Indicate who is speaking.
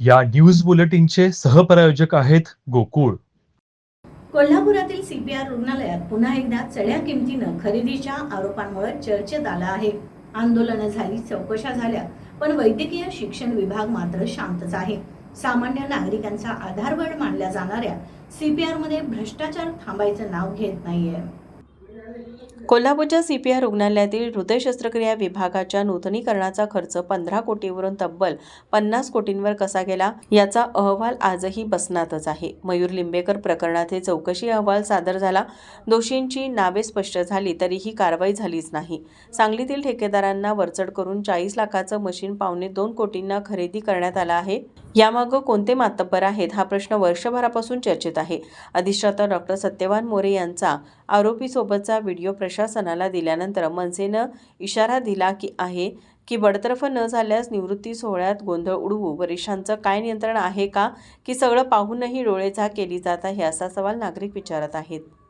Speaker 1: या न्यूज बुलेटिनचे सहप्रायोजक आहेत गोकुळ.
Speaker 2: कोल्हापुरातील सीपीआर रुग्णालयात पुन्हा एकदा चढ्या किमतीनं खरेदीच्या आरोपांमुळे चर्चेत आलं आहे. आंदोलनं झाली चौकशा झाल्या पण वैद्यकीय शिक्षण विभाग मात्र शांतच आहे. सामान्य नागरिकांचा आधारवड मानल्या जाणाऱ्या सीपीआरमध्ये भ्रष्टाचार थांबायचं नाव घेत नाहीये.
Speaker 3: कोल्हापूरच्या सी पी आर रुग्णालयातील हृदय शस्त्रक्रिया विभागाच्या नूतनीकरणाचा खर्च पंधरा कोटीवरून तब्बल पन्नास कोटींवर कसा गेला याचा अहवाल आजही बसनातच आहे. मयूर लिंबेकर प्रकरणाचे चौकशी अहवाल सादर झाला. दोषींची नावे स्पष्ट झाली तरीही कारवाई झालीच नाही. सांगलीतील ठेकेदारांना वरचढ करून चाळीस लाखाचं मशीन पावणे दोन कोटींना खरेदी करण्यात आला आहे. यामागं कोणते मातब्बर आहेत हा प्रश्न वर्षभरापासून चर्चेत आहे. अधिष्ठाता डॉक्टर सत्यवान मोरे यांचा आरोपीसोबतचा व्हिडिओ प्रशासनाला दिल्यानंतर मनसेनं इशारा दिला की आहे की बडतर्फ न झाल्यास निवृत्ती सोहळ्यात गोंधळ उडवू. वरिष्ठांचं काय नियंत्रण आहे का? की सगळं पाहूनही डोळेझाक केली जात आहे असा सवाल नागरिक विचारत आहेत.